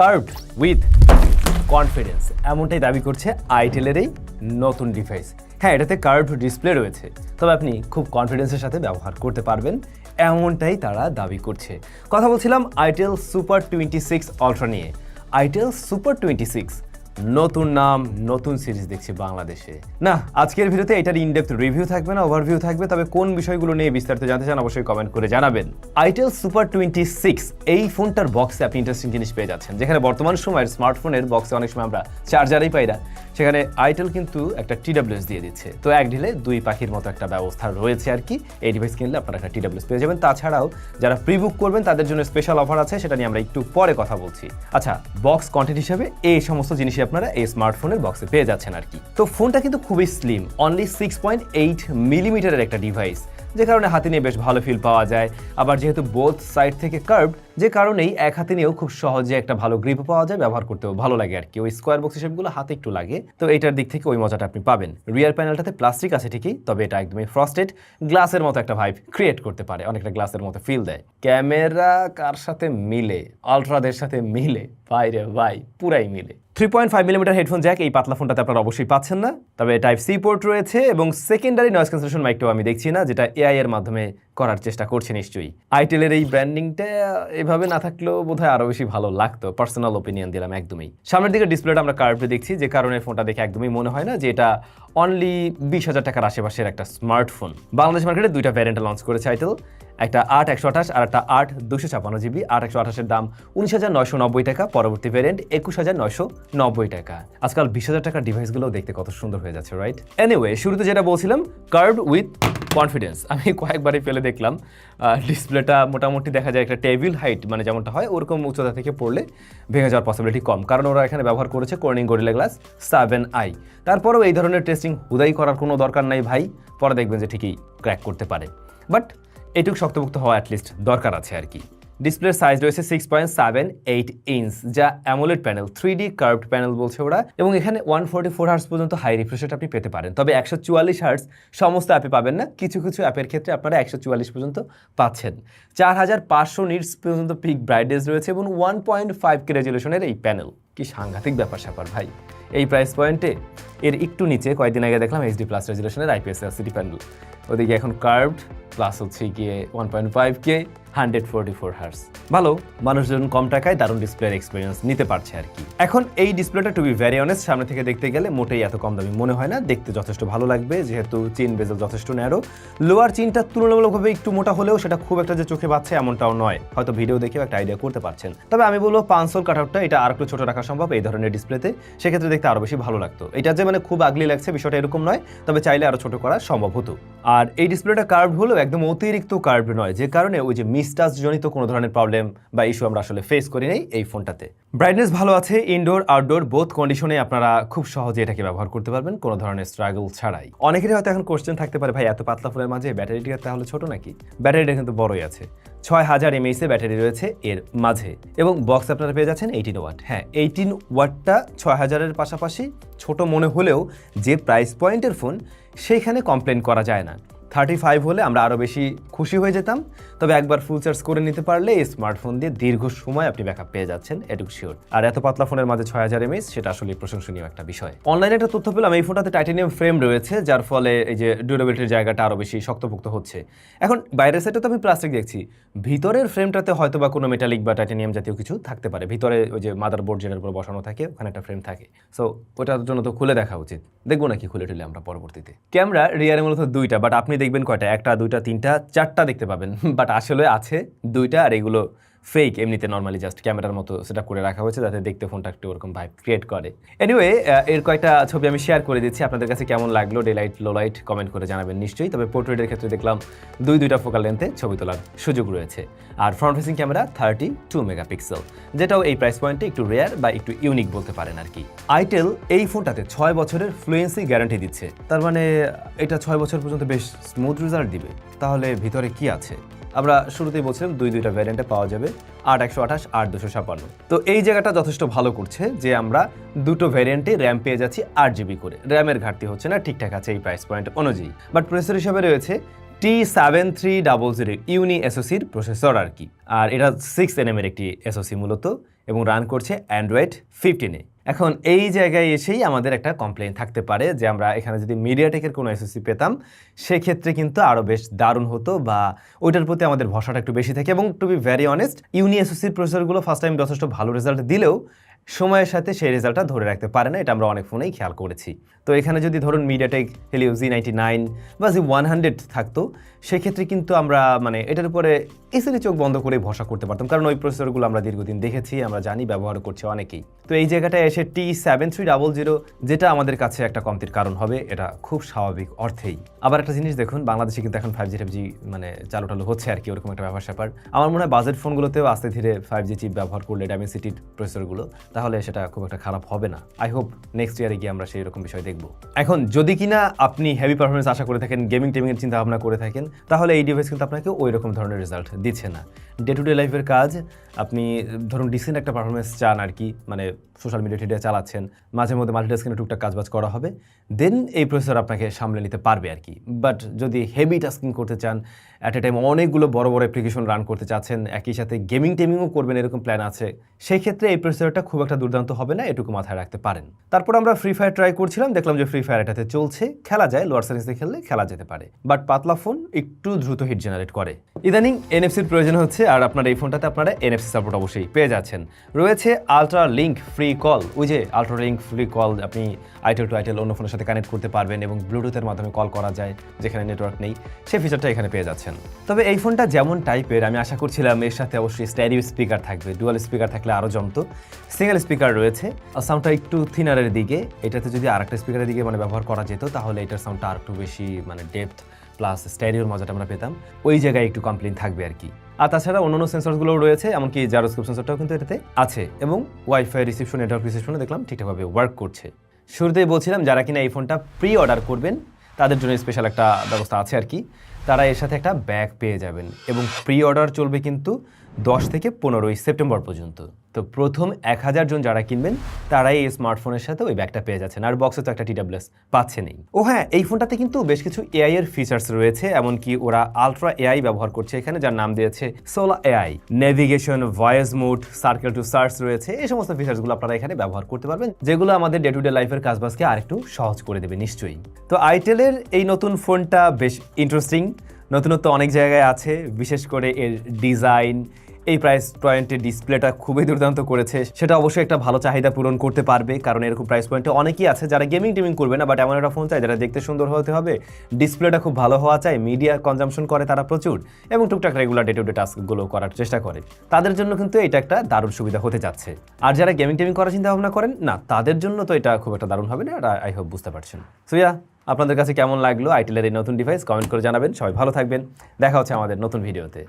Curved with confidence এমনটাই দাবি করছে আইটেলের এই নতুন ডিভাইস হ্যাঁ এটাতে কার্ভ ডিসপ্লে রয়েছে, তবে আপনি খুব কনফিডেন্সের সাথে ব্যবহার করতে পারবেন, এমনটাই তারা দাবি করছে। কথা বলছিলাম itel super twenty six ultra নিয়ে। আইটেল সুপার টোয়েন্টি সিক্স নতুন নাম, নতুন সিরিজ দেখছি বাংলাদেশে। না, আজকের ভিডিওতে এটার ইনডেপথ রিভিউ থাকবে না ওভারভিউ থাকবে, তবে কোন বিষয়গুলো নিয়ে বিস্তারিত জানতে চান অবশ্যই কমেন্ট করে জানাবেন। আইটেল সুপার টোয়েন্টি সিক্স এই ফোনটার বক্সে আপনি ইন্টারেস্টিং জিনিস পেয়ে যাচ্ছেন। যেখানে বর্তমান সময়ের স্মার্টফোনের বক্সে অনেক সময় আমরা চার্জারই পাই না। সেখানে আইটেল কিন্তু একটা টিডাব্লিউএস দিয়ে দিচ্ছে। তো এক ঢিলে দুই পাখির মতো একটা ব্যবস্থা রয়েছে আর কি। এই ডিভাইস কিনলে আপনারা একটা টিডাব্লিউএস পেয়ে যাবেন। তাছাড়াও যারা প্রি বুক করবেন, তাদের জন্য স্পেশাল অফার আছে, সেটা নিয়ে আমরা একটু পরে কথা বলছি। আচ্ছা বক্স কন্টেন্ট হিসেবে এই সমস্ত জিনিসই আপনারা এই স্মার্টফোনের বক্সে পেয়ে যাচ্ছেন আর কি। তো ফোনটা কিন্তু খুবই slim only six point eight মিলিমিটারের একটা ডিভাইস যে কারণে হাতে নিয়ে বেশ ভালো ফিল পাওয়া যায়। আবার যেহেতু বোথ সাইড থেকে কার্ভ যে কারণেই এক হাতে নিয়েও খুব সহজে একটা ভালো গ্রিপ পাওয়া যায়, ব্যবহার করতেও ভালো লাগে আর কি। ওই স্কোয়ার বক্স হিসেবগুলো হাতে একটু লাগে। তো এটার দিক থেকে ওই মজাটা আপনি পাবেন। রিয়ার প্যানেলটাতে প্লাস্টিক আছে ঠিকই, তবে এটা একদমই ফ্রস্টেড গ্লাসের মতো একটা ভাইব ক্রিয়েট করতে পারে, অনেকটা গ্লাসের মতো ফিল দেয়। ক্যামেরা কার সাথে মিলে? আলট্রাদের সাথে মিলে? ভাই রে ভাই, পুরাই মিলে। Three point five millimetre headphone jack এই পাতলা ফোনটাতে আপনারা অবশ্যই পাচ্ছেন না। তবে টাইপ সি পোর্ট রয়েছে এবং সেকেন্ডারি নয়েজ ক্যান্সেলেশন মাইকটাও আমি দেখছি না, যেটা এআই এর মাধ্যমে করার চেষ্টা করছে নিশ্চয়ই। আইটেলের এই ব্র্যান্ডিংটা এভাবে না থাকলেও বোধহয় আরও বেশি ভালো লাগতো। পার্সোনাল ওপিনিয়ন দিলাম একদমই। সামনের দিকে ডিসপ্লেটা আমরা কার্ভে দেখছি, যে কারণে ফোনটা দেখে একদমই মনে হয় না যে এটা অনলি বিশ হাজার টাকার আশেপাশের একটা স্মার্টফোন বাংলাদেশ মার্কেটে দুইটা ভ্যারিয়েন্ট লঞ্চ করেছে আইটেল একটা আট একশো আঠাশ আর একটা আট দুশো ছাপান্ন জিবি। আট একশো আঠাশের দাম উনিশ হাজার নয়শো নব্বই টাকা, পরবর্তী ভ্যারিয়েন্ট একুশ হাজার নয়শো নব্বই টাকা। আজকাল বিশ হাজার টাকার ডিভাইসগুলো দেখতে কত সুন্দর হয়ে যাচ্ছে রাইট এনিওয়ে শুরুতে যেটা বলছিলাম কার্ড উইথ কনফিডেন্স আমি কয়েকবারই ফেলে দেখলাম ডিসপ্লেটা মোটামুটি দেখা যায় একটা টেবিল হাইট মানে যেমনটা হয়, ওরকম উচ্চতা থেকে পড়লে ভেঙে যাওয়ার পসিবিলিটি কম। কারণ ওরা এখানে ব্যবহার করেছে Corning Gorilla glass seven i তারপরেও এই ধরনের টেস্টিং হুদাই করার কোনো দরকার নাই ভাই। পরে দেখবেন যে ঠিকই ক্র্যাক করতে পারে। বাট এটুকু শক্তভুক্ত হওয়া অ্যাটলিস্ট দরকার আছে আর কি। ডিসপ্লের সাইজ রয়েছে six point seven eight inch যা AMOLED panel three D curved panel বলছে ওরা, এবং এখানে ওয়ান ফোর্টি ফোর হার্স পর্যন্ত হাই রিফ্রেশট আপনি পেতে পারেন। তবে একশো চুয়াল্লিশ হার্স সমস্ত অ্যাপে পাবেন না, কিছু কিছু অ্যাপের ক্ষেত্রে আপনারা একশো চুয়াল্লিশ পর্যন্ত পাচ্ছেন। চার হাজার পাঁচশো নিটস পর্যন্ত পিক ব্রাইটনেস রয়েছে এবং ওয়ান পয়েন্ট ফাইভ কে রেজুলেশনের এই প্যানেল কি সাংঘাতিক ব্যাপার স্যাপার ভাই। এই প্রাইস পয়েন্টে এর একটু নিচে, কয়েকদিন আগে দেখলাম এইচডি প্লাস রেজুলেশনের আইপিএস এলসিডি প্যানেল ওদিকে এখন কার্ভড প্লাস হচ্ছে গিয়ে one point five K hundred forty four hertz ভালো, মানুষজন কম টাকায় দারুণ ডিসপ্লের এক্সপিরিয়েন্স নিতে পারছে আর কি। এখন এই ডিসপ্লেটা টু বি ভ্যারি অনেস্ট সামনে থেকে দেখতে গেলে মোটেই এত কম দামি মনে হয় না। দেখতে যথেষ্ট ভালো লাগবে, যেহেতু চিন বেজেল যথেষ্ট ন্যারো লোয়ার চিনটা তুলনামূলকভাবে একটু মোটা হলেও সেটা খুব একটা যে চোখে পাচ্ছে এমনটাও নয়। হয়তো ভিডিও দেখেও একটা আইডিয়া করতে পারছেন। তবে আমি বলব পাঁচশোর কাটআউটটা এটা আর একটু ছোট রাখা সম্ভব এই ধরনের ডিসপ্লেতে সেক্ষেত্রে দেখতে আরও বেশি ভালো লাগতো। এটা যে মানে খুব আগলি লাগছে বিষয়টা এরকম নয়, তবে চাইলে আরও ছোট করা সম্ভব হতো। আর এই ডিসপ্লেটা কার্ভ হলেও একদম অতিরিক্ত কার্ভ নয়, যে কারণে ওই যে মিসটাচ জনিত কোনো ধরনের প্রবলেম বা ইস্যু আমরা আসলে ফেস করি নেই এই ফোনটাতে ব্রাইটনেস ভালো আছে ইনডোর আউটডোর বোথ কন্ডিশনে আপনারা খুব সহজে এটাকে ব্যবহার করতে পারবেন, কোনো ধরনের স্ট্রাগল ছাড়াই। অনেকেরই হয়তো এখন কোশ্চেন থাকতে পারে, ভাই, এত পাতলা ফোনের মাঝে ব্যাটারিটা তাহলে ছোট নাকি? ব্যাটারিটা কিন্তু বড়ই আছে। ছয় হাজার এমএইচ এর ব্যাটারি রয়েছে এর মাঝে। এবং বক্স আপনারা পেয়ে যাচ্ছেন এইটিন ওয়াট হ্যাঁ এইটিন ওয়াটটা ছয় হাজারের পাশাপাশি ছোট মনে হলেও যে প্রাইস পয়েন্টের ফোন সেইখানে কমপ্লেন করা যায় না। থার্টি ফাইভ হলে আমরা আরও বেশি খুশি হয়ে যেতাম। তবে একবার ফুল চার্জ করে নিতে পারলে এই স্মার্টফোন দিয়ে দীর্ঘ সময় আপনি ব্যাকআপ পেয়ে যাচ্ছেন, এটুকু শিওর আর এত পাতলা ফোনের মাঝে ছয় হাজার এমএস সেটা আসলে প্রশংসনীয় একটা বিষয়। অনলাইনে একটা তথ্য পেলাম, এই ফোনটাতে টাইটানিয়াম ফ্রেম রয়েছে, যার ফলে এই যে ডিউরেবিলিটির জায়গাটা আরও বেশি শক্তপোক্ত হচ্ছে। এখন বাইরের সাইডে তো আমি প্লাস্টিক দেখছি, ভিতরের ফ্রেমটাতে হয়তো বা কোনো মেটালিক বা টাইটানিয়াম জাতীয় কিছু থাকতে পারে। ভিতরে ওই যে মাদার বোর্ড জেনের উপর বসানো থাকে, ওখানে একটা ফ্রেম থাকে। সো ওটার জন্য তো খুলে দেখা উচিত। দেখব নাকি খুলে টুলে আমরা পরবর্তীতে। ক্যামেরা রিয়ারে মূলত দুইটা বাট আপনি দেখবেন কয়টা? একটা দুইটা তিনটা চারটা দেখতে পাবেন। বাট আসলে আছে দুইটা আর এগুলো ফেক এমনিতে নর্মালি জাস্ট ক্যামেরার মতো সেটা করে রাখা হয়েছে যাতে দেখতে ফোনটা একটু ওরকম ভাইব ক্রিয়েট করে। এনিওয়ে এর কয়েকটা ছবি আমি শেয়ার করে দিচ্ছি। আপনাদের কাছে কেমন লাগল? Day light low light comment করে জানাবেন নিশ্চয়ই। তবে পোর্ট্রেটের ক্ষেত্রে দেখলাম দুই, দুইটা ফোকাল লেন্থে ছবি তোলার সুযোগ রয়েছে। আর front facing camera thirty two megapixel যেটাও এই প্রাইস পয়েন্টে একটু রেয়ার বা একটু ইউনিক বলতে পারেন আর কি। আইটেল এই ফোনটাতে ছয় বছরের ফ্লুয়েন্সি গ্যারান্টি দিচ্ছে। তার মানে এটা ছয় বছর পর্যন্ত বেশ স্মুথ রেজাল্ট দিবে। তাহলে ভিতরে কি আছে? আমরা শুরুতেই বলছিলাম দুই দুইটা ভ্যারিয়েন্টে পাওয়া যাবে, আট একশো আঠাশ, আট দুশো ছাপান্ন। তো এই জায়গাটা যথেষ্ট ভালো করছে যে আমরা দুটো ভ্যারিয়েন্টে র্যাম পেয়ে যাচ্ছি আট জিবি করে। র্যামের ঘাটতি হচ্ছে না, ঠিকঠাক আছে এই প্রাইস পয়েন্ট অনুযায়ী। বাট প্রসেসর হিসাবে রয়েছে T seven three double zero Uni এসওসির processor আর কি। আর এটা সিক্স এন এর একটি এসওসি মূলত এবং রান করছে অ্যান্ড্রয়েড ফিফটিনে এখন এই জায়গায় এসেই আমাদের একটা কমপ্লেন থাকতে পারে যে আমরা এখানে যদি মিডিয়াটেকের কোনো এসএসসি পেতাম, সেক্ষেত্রে কিন্তু আরও বেশ দারুণ হতো বা ওইটার প্রতি আমাদের ভরসাটা একটু বেশি থাকে এবং to be very honest Uni এসএসসির প্রসেসরগুলো ফার্স্ট টাইম যথেষ্ট ভালো রেজাল্ট দিলেও সময়ের সাথে সেই রেজাল্টটা ধরে রাখতে পারে না, এটা আমরা অনেক ফোনেই খেয়াল করেছি। তো এখানে যদি ধরুন MediaTek Helio G ninety nine বা জি ওয়ান হান্ড্রেড থাকতো, সেক্ষেত্রে কিন্তু আমরা মানে এটার উপরে ইসিলি চোখ বন্ধ করে ভরসা করতে পারতাম। কারণ ওই প্রসেসরগুলো আমরা দীর্ঘদিন দেখেছি, আমরা জানি, ব্যবহার করছে অনেকেই। তো এই জায়গাটায় এসে T seven three double zero যেটা আমাদের কাছে একটা কমতির কারণ হবে, এটা খুব স্বাভাবিক অর্থেই। আবার একটা জিনিস দেখুন, বাংলাদেশে কিন্তু এখন ফাইভ জি ফাইভ জি মানে চালু টালু হচ্ছে আর কি, ওরকম একটা ব্যাপার স্যাপার আমার মনে হয় বাজেট ফোনগুলোতেও আস্তে ধীরে ফাইভ জি চিপ ব্যবহার করলে ডাইমেন্সিটির প্রসেসরগুলো তাহলে সেটা খুব একটা খারাপ হবে না। আই হোপ নেক্সট ইয়ারে গিয়ে আমরা সেই রকম বিষয় দেখব। এখন যদি কিনা আপনি হেভি পারফরমেন্স আশা করে থাকেন গেমিং টেমিংয়ের চিন্তা ভাবনা করে থাকেন, তাহলে এই ডিভাইস কিন্তু আপনাকে ওই রকম ধরনের রেজাল্ট দিচ্ছে না। ডে টু ডে লাইফের কাজ, আপনি ধরুন ডিসেন্ট একটা পারফরমেন্স চান আর কি মানে সোশ্যাল মিডিয়া টিডিয়া চালাচ্ছেন, মাঝে মধ্যে মাল্টিটাস্কিংয়ে টুকটাক কাজবাজ করা হবে দেন এই প্রসেসর আপনাকে সামলে নিতে পারবে আর কি। বাট যদি হেভি টাস্কিং করতে চান অ্যাট এ টাইম অনেকগুলো বড় বড় অ্যাপ্লিকেশন রান করতে চাচ্ছেন, একই সাথে গেমিং টেমিংও করবেন এরকম প্ল্যান আছে সেই ক্ষেত্রে এই প্রসেসরটা খুব একটা দুর্দান্ত হবে না, এটুকু মাথায় রাখতে পারেন। তারপর আমরা ফ্রি ফায়ার ট্রাই করছিলাম, দেখলাম যে ফ্রি ফায়ার এটাতে চলছে, খেলা যায় লোয়ার সার্ভিসে খেললে খেলা যেতে পারে। বাট পাতলা ফোন একটু দ্রুত হিট জেনারেট করে। ইদানিং এনএফসির প্রয়োজন হচ্ছে, আর আপনার এই ফোনটাতে আপনারা এনএফসি সাপোর্ট অবশ্যই পেয়ে যাচ্ছেন। রয়েছে আলট্রা লিঙ্ক ফ্রি কল ওই যে আলট্রা লিঙ্ক ফ্রি কল আপনি আইটেল টু আইটেল অন্য ফোনের সাথে কানেক্ট করতে পারবেন এবং ব্লুটুথের মাধ্যমে কল করা যায়, যেখানে নেটওয়ার্ক নেই, সেই ফিচারটা এখানে পেয়ে যাচ্ছেন। তবে এই ফোনটা যেমন টাইপের আমি আশা করছিলাম এর সাথে অবশ্যই স্ট্যারিও স্পিকার থাকবে ডুয়াল স্পিকার থাকলে আরও জমতো। সিঙ্গেল স্পিকার রয়েছে, আর সাউন্ডটা একটু থিনারের দিকে, এটাতে যদি আরেকটা স্পিকারের দিকে মানে ব্যবহার করা যেত, তাহলে এটার সাউন্ডটা আর একটু বেশি মানে ডেপথ প্লাস স্ট্যারিওর মজাটা আমরা পেতাম। ওই জায়গায় একটু কমপ্লেন থাকবে আর কি। আর তাছাড়া অন্যান্য সেন্সরগুলোও রয়েছে, এমনকি জারোস্কোপ সেন্সরটাও কিন্তু এটাতে আছে এবং ওয়াইফাই রিসিপশন নেটওয়ার্ক রিসিপশনে দেখলাম ঠিকঠাকভাবে ওয়ার্ক করছে। শুরুতেই বলছিলাম, যারা কিনা এই ফোনটা প্রি অর্ডার করবেন, তাদের জন্য স্পেশাল একটা ব্যবস্থা আছে আর কি। তারা এর সাথে একটা ব্যাগ পেয়ে যাবেন এবং প্রি অর্ডার চলবে কিন্তু দশ থেকে পনেরোই সেপ্টেম্বর পর্যন্ত। তো প্রথম এক হাজার জন যারা কিনবেন, তারাই এই স্মার্টফোনের সাথে ওই ব্যাগটা পেয়ে যাচ্ছেন। আর বক্সে তো একটা টিডাব্লিউএস পাচ্ছে নেই ও হ্যাঁ এই ফোনটাতে কিন্তু বেশ কিছু এআই এর ফিচার্স রয়েছে, এমনকি ওরা আলট্রা এআই ব্যবহার করছে এখানে, যার নাম দিয়েছে সোলা AI navigation voice mode circle to search রয়েছে, এই সমস্ত ফিচার্সগুলো আপনারা এখানে ব্যবহার করতে পারবেন, যেগুলো আমাদের ডে টু ডে লাইফের কাজবাজকে আরেকটু সহজ করে দেবে, নিশ্চয়ই। তো আইটেলের এই নতুন ফোনটা বেশ ইন্টারেস্টিং নতুনত্ব অনেক জায়গায় আছে, বিশেষ করে এর ডিজাইন। এই প্রাইস পয়েন্টের ডিসপ্লেটা খুবই দুর্দান্ত করেছে। সেটা অবশ্যই একটা ভালো চাহিদা পূরণ করতে পারবে, কারণ এরকম প্রাইস পয়েন্টে অনেকেই আছে যারা গেমিং টেমিং করবে না বাট এমন একটা ফোন চাই যারা দেখতে সুন্দর হতে হবে। ডিসপ্লেটা খুব ভালো হওয়া চাই মিডিয়া কনজামশন করে তারা প্রচুর, এবং টুকটাক রেগুলার ডে টু ডে টাস্কগুলো করার চেষ্টা করে। তাদের জন্য কিন্তু এটা একটা দারুণ সুবিধা হতে যাচ্ছে। আর যারা গেমিং টেমিং করার চিন্তা ভাবনা করেন, না, তাদের জন্য তো এটা খুব একটা দারুণ হবে না আই হোপ বুঝতে পারছেন। সুইয়া আপনাদের কাছে কেমন লাগল আইটেলের এই নতুন ডিভাইস কমেন্ট করে জানাবেন। সবাই ভালো থাকবেন। দেখা হচ্ছে আমাদের নতুন ভিডিওতে